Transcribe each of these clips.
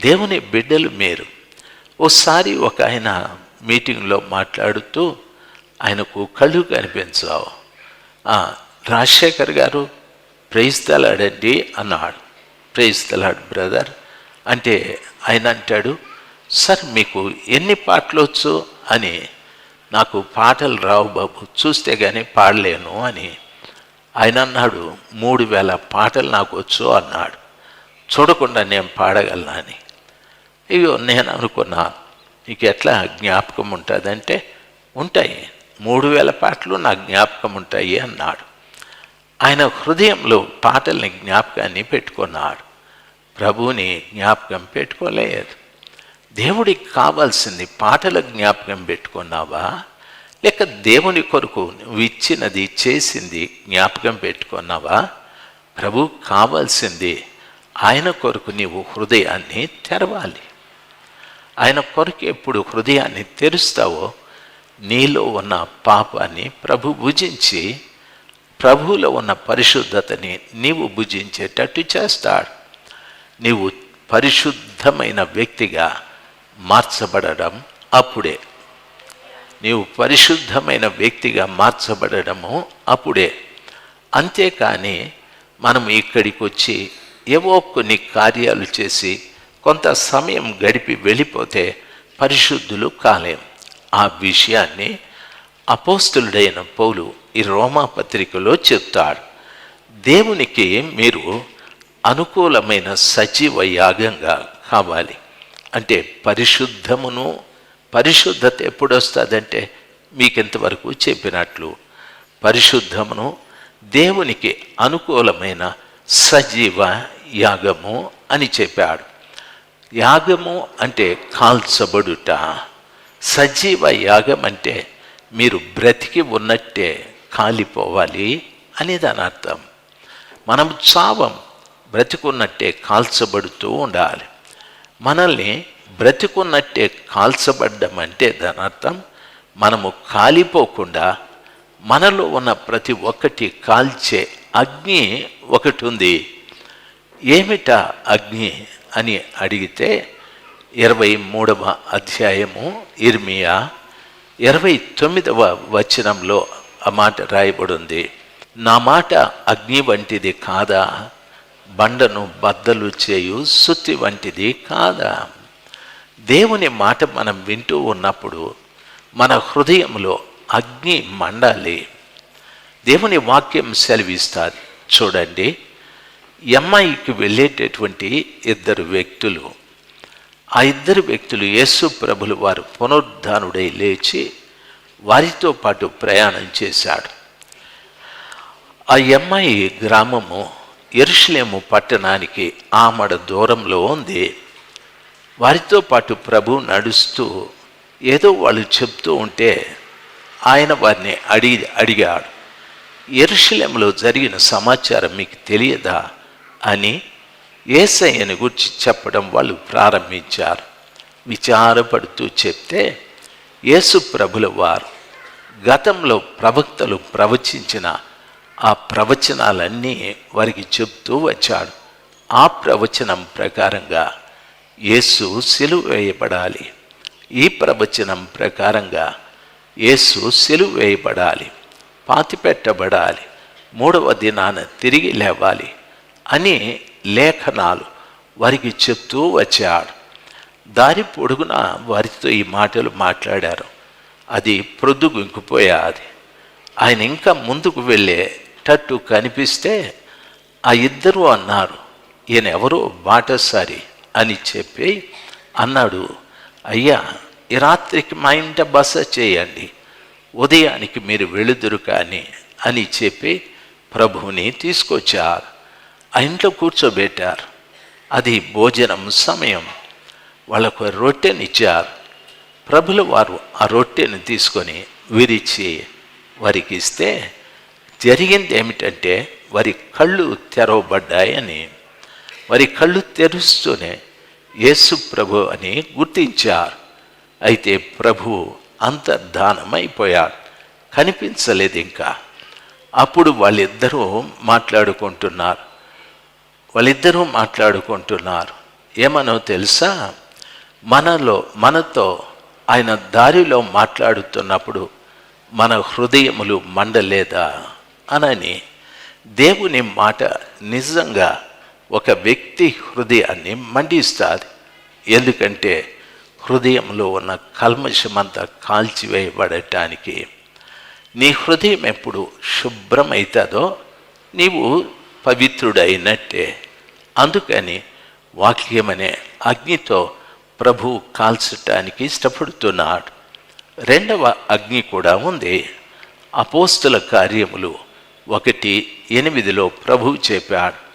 దేవుని బిడ్డలు మీరు. ఓసారి ఒక ఆయన మీటింగ్లో మాట్లాడుతూ ఆయనకు కళ్ళు కనిపించావు. రాజశేఖర్ గారు ప్రేయిస్తలాడండి అన్నాడు. ప్రేయిస్తలాడు బ్రదర్. అంటే ఆయన అంటాడు సార్ మీకు ఎన్ని పాటలు వచ్చు? అని. నాకు పాటలు రావు బాబు చూస్తే కానీ పాడలేను అని. ఆయన అన్నాడు మూడు వేల పాటలు నాకు వచ్చు అన్నాడు. చూడకుండా నేను పాడగలనా అని. ఇగో నేను అనుకున్నాను నీకు ఎట్లా జ్ఞాపకం ఉంటుందంటే ఉంటాయి మూడు వేల పాటలు నా జ్ఞాపకం ఉంటాయి అన్నాడు. ఆయన హృదయంలో పాటల్ని జ్ఞాపకాన్ని పెట్టుకున్నాడు. ప్రభువుని జ్ఞాపకం పెట్టుకోలేదు. దేవుడికి కావాల్సింది పాటల జ్ఞాపకం పెట్టుకున్నావా? లేక దేవుని కొరకు నువ్వు ఇచ్చినది చేసింది జ్ఞాపకం పెట్టుకున్నావా? ప్రభు కావాల్సింది ఆయన కొరకు నీవు హృదయాన్ని తెరవాలి. ఆయన కొరకు ఎప్పుడు హృదయాన్ని తెరుస్తావో నీలో ఉన్న పాపాన్ని ప్రభు భుజించి ప్రభువులో ఉన్న పరిశుద్ధతని నీవు భుజించేటట్టు చేస్తాడు. నీవు పరిశుద్ధమైన వ్యక్తిగా మార్చబడడం అప్పుడే. నీవు పరిశుద్ధమైన వ్యక్తిగా మార్చబడడము అప్పుడే. అంతేకాని మనం ఇక్కడికి వచ్చి ఏవో కొన్ని కార్యాలు చేసి కొంత సమయం గడిపి వెళ్ళిపోతే పరిశుద్ధులు కాలేం. ఆ విషయాన్ని అపోస్తులుడైన పౌలు ఈ రోమా పత్రికలో చెప్తాడు. దేవునికి మీరు అనుకూలమైన సజీవ యాగంగా కావాలి. అంటే పరిశుద్ధమును పరిశుద్ధత ఎప్పుడు వస్తుందంటే మీకు ఇంతవరకు చెప్పినట్లు. పరిశుద్ధమును దేవునికి అనుకూలమైన సజీవ యాగము అని చెప్పాడు. యాగము అంటే కాల్చబడుట. సజీవ యాగం అంటే మీరు బ్రతికి ఉన్నట్టే కాలిపోవాలి అని దాని అర్థం. మనం చావం బ్రతికున్నట్టే కాల్చబడుతూ ఉండాలి. మనల్ని బ్రతికున్నట్టే కాల్చబడ్డం అంటే దాని అర్థం మనము కాలిపోకుండా మనలో ఉన్న ప్రతి ఒక్కటి కాల్చే అగ్ని ఒకటి ఉంది. ఏమిటా అగ్ని అని అడిగితే ఇరవై మూడవ అధ్యాయము ఇర్మియా ఇరవై తొమ్మిదవ వచనంలో ఆ మాట రాయబడి ఉంది నా మాట అగ్ని వంటిది కాదా? బండను బద్దలు చేయు సుత్తి వంటిది కాదా? దేవుని మాట మనం వింటూ ఉన్నప్పుడు మన హృదయంలో అగ్ని మండాలి. దేవుని వాక్యం సెలవిస్తారు. చూడండి. ఎంఐకి వెళ్ళేటటువంటి ఇద్దరు వ్యక్తులు ఆ ఇద్దరు వ్యక్తులు యేసు ప్రభులు వారు పునరుద్ధానుడై లేచి వారితో పాటు ప్రయాణం చేశాడు. ఆ ఎంఐ గ్రామము ఎరుషులేము పట్టణానికి ఆమడ దూరంలో ఉంది. వారితో పాటు ప్రభు నడుస్తూ ఏదో వాళ్ళు చెప్తూ ఉంటే ఆయన వారిని అడిగి అడిగాడు ఎరుషులేములో జరిగిన సమాచారం మీకు తెలియదా? అని ఏసయ్యని గురించి చెప్పడం వాళ్ళు ప్రారంభించారు. విచారపడుతూ చెప్తే యేసు ప్రభుల వారు గతంలో ప్రవక్తలు ప్రవచించిన ఆ ప్రవచనాలన్నీ వారికి చెప్తూ వచ్చాడు. ఆ ప్రవచనం ప్రకారంగా యేసు సెలువు వేయబడాలి. ఈ ప్రవచనం ప్రకారంగా యేసు సెలువు వేయబడాలి. పాతిపెట్టబడాలి. మూడవ దినాన తిరిగి లేవాలి. అని లేఖనాలు వారికి చెప్తూ వచ్చాడు. దారి పొడుగున వారితో ఈ మాటలు మాట్లాడారు. అది ప్రొద్దుగుంకిపోయాది. ఆయన ఇంకా ముందుకు వెళ్ళేటట్టు కనిపిస్తే ఆ ఇద్దరు అన్నారు ఈయన ఎవరో బాటసారి అని చెప్పి అన్నాడు అయ్యా ఈ రాత్రికి మా ఇంట బస చేయండి. ఉదయానికి మీరు వెళుదురు కానీ అని చెప్పి ప్రభువుని తీసుకొచ్చారు. ఆ ఇంట్లో కూర్చోబెట్టారు. అది భోజనం సమయం. వాళ్ళకు రొట్టెనిచ్చారు ప్రభుల వారు ఆ రొట్టెని తీసుకొని విరిచి వారికి ఇస్తే జరిగింది ఏమిటంటే వారి కళ్ళు తెరవబడ్డాయని వారి కళ్ళు తెరుస్తూనే యేసు ప్రభు అని గుర్తించారు. అయితే ప్రభు అంతర్ధానమైపోయాడు. కనిపించలేదు ఇంకా. అప్పుడు వాళ్ళిద్దరూ మాట్లాడుకుంటున్నారు. వాళ్ళిద్దరూ మాట్లాడుకుంటున్నారు. ఏమనో తెలుసా? మనలో మనతో ఆయన దారిలో మాట్లాడుతున్నప్పుడు మన హృదయములు మండలేదా? అనని దేవుని మాట నిజంగా ఒక వ్యక్తి హృదయాన్ని మండిస్తుంది. ఎందుకంటే హృదయంలో ఉన్న కల్మషమంతా కాల్చివేయబడటానికి నీ హృదయం ఎప్పుడు శుభ్రమవుతుందో నీవు పవిత్రుడైనట్టే. అందుకని వాక్యమనే అగ్నితో ప్రభు కాల్చటానికి ఇష్టపడుతున్నాడు. రెండవ అగ్ని కూడా ఉంది. అపోస్తుల కార్యములు ఒకటి ఎనిమిదిలో ప్రభు చెప్పాడు.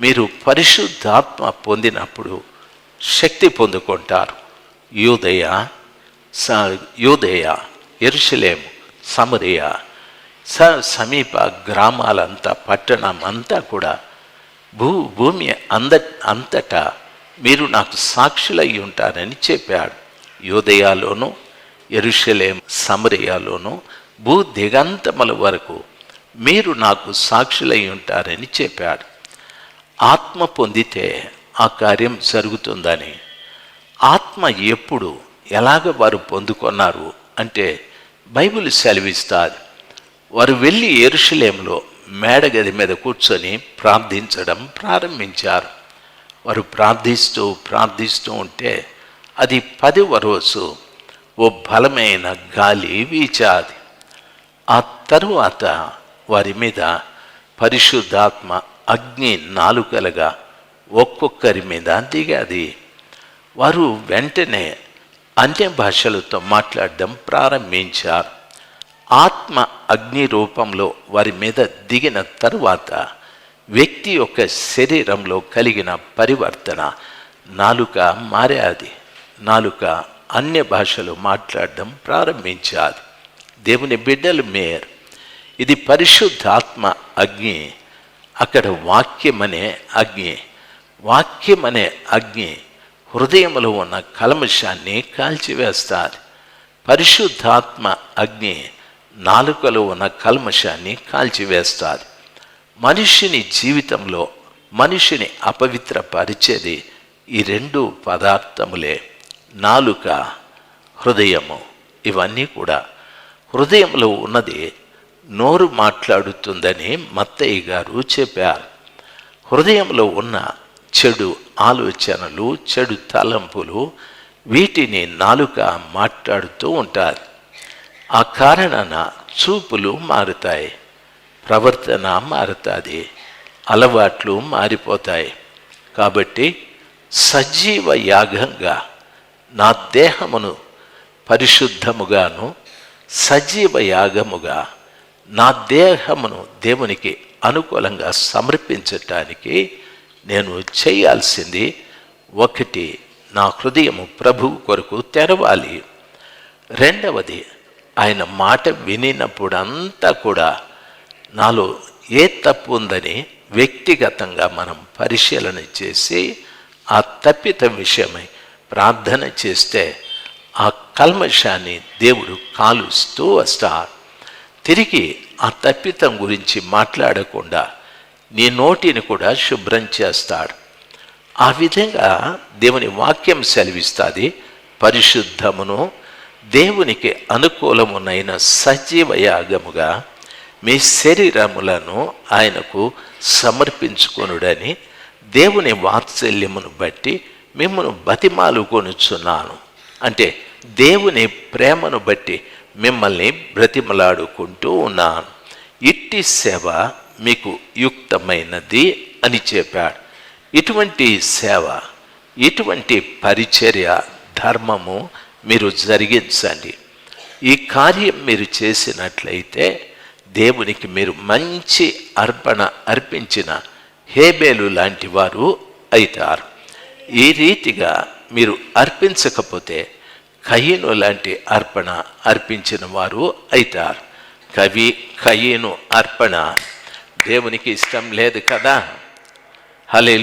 మీరు పరిశుద్ధాత్మ పొందినప్పుడు శక్తి పొందుకుంటారు. యూదయ స యూదయ ఎరుషలేము సమరయ స సమీప గ్రామాలంతా పట్టణం అంతా కూడా భూ భూమి అంద అంతటా మీరు నాకు సాక్షులై ఉంటారని చెప్పాడు. యోదయాలోను ఎరుషలేం సమరయాలోను భూ దిగంతముల వరకు మీరు నాకు సాక్షులై ఉంటారని చెప్పాడు. ఆత్మ పొందితే ఆ కార్యం జరుగుతుందని ఆత్మ ఎప్పుడు ఎలాగ వారు పొందుకున్నారు అంటే బైబిల్ సెలవిస్తారు వారు వెళ్ళి ఎరుషలేంలో మేడగది మీద కూర్చొని ప్రార్థించడం ప్రారంభించారు. వారు ప్రార్థిస్తూ ప్రార్థిస్తూ ఉంటే అది పదివ రోజు ఓ బలమైన గాలి వీచాది. ఆ తరువాత వారి మీద పరిశుద్ధాత్మ అగ్ని నాలుకలుగా ఒక్కొక్కరి మీద దిగాది. వారు వెంటనే అన్య భాషలతో మాట్లాడడం ప్రారంభించారు. ఆత్మ అగ్ని రూపంలో వారి మీద దిగిన తరువాత వ్యక్తి యొక్క శరీరంలో కలిగిన పరివర్తన నాలుక మారాది. నాలుక అన్య భాషలు మాట్లాడడం ప్రారంభించారు దేవుని బిడ్డలు మేయర్ ఇది పరిశుద్ధాత్మ అగ్ని. అక్కడ వాక్యమనే అగ్ని. వాక్యమనే అగ్ని. హృదయంలో ఉన్న కల్మషాన్ని కాల్చివేస్తారు పరిశుద్ధాత్మ అగ్ని. నాలుకలో ఉన్న కల్మషాన్ని కాల్చివేస్తారు. మనిషిని జీవితంలో మనిషిని అపవిత్రపరిచేది ఈ రెండు పదార్థములే. నాలుక హృదయము ఇవన్నీ కూడా. హృదయంలో ఉన్నది నోరు మాట్లాడుతుందని మత్తయ్య గారు చెప్పారు. హృదయంలో ఉన్న చెడు ఆలోచనలు చెడు తలంపులు వీటిని నాలుక మాట్లాడుతూ ఉంటారు. ఆ కారణాన చూపులు మారుతాయి ప్రవర్తన మారుతుంది అలవాట్లు మారిపోతాయి. కాబట్టి సజీవ యాగంగా నా దేహమును పరిశుద్ధముగాను సజీవ యాగముగా నా దేహమును దేవునికి అనుకూలంగా సమర్పించటానికి నేను చేయాల్సింది ఒకటి నా హృదయము ప్రభువు కొరకు తెరవాలి. రెండవది ఆయన మాట వినినప్పుడంతా కూడా నాలో ఏ తప్పు ఉందని వ్యక్తిగతంగా మనం పరిశీలన చేసి ఆ తప్పిత విషయమై ప్రార్థన చేస్తే ఆ కల్మషాన్ని దేవుడు కాలుస్తూ వస్తారు. తిరిగి ఆ తప్పితం గురించి మాట్లాడకుండా నీ నోటిని కూడా శుభ్రం చేస్తాడు. ఆ విధంగా దేవుని వాక్యం సెలవిస్తుంది పరిశుద్ధమును దేవునికి అనుకూలమునైన సజీవ యాగముగా మీ శరీరములను ఆయనకు సమర్పించుకొనుడని దేవుని వాత్సల్యమును బట్టి మిమ్మను బతిమాలుకొనుచున్నాను. అంటే దేవుని ప్రేమను బట్టి మిమ్మల్ని బ్రతిమలాడుకుంటూ ఉన్నాను. ఇట్టి సేవ మీకు యుక్తమైనది అని చెప్పాడు. ఇటువంటి సేవ ఇటువంటి పరిచర్య ధర్మము మీరు జరిగించండి. ఈ కార్యం మీరు చేసినట్లయితే దేవునికి మీరు మంచి అర్పణ అర్పించిన హేబేలు లాంటి వారు అవుతారు ఈ రీతిగా మీరు అర్పించకపోతే కయ్యను లాంటి అర్పణ అర్పించిన వారు అవుతారు కవి కయ్యను అర్పణ దేవునికి ఇష్టం లేదు కదా? హలే